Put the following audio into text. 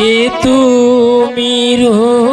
কে তুমি রো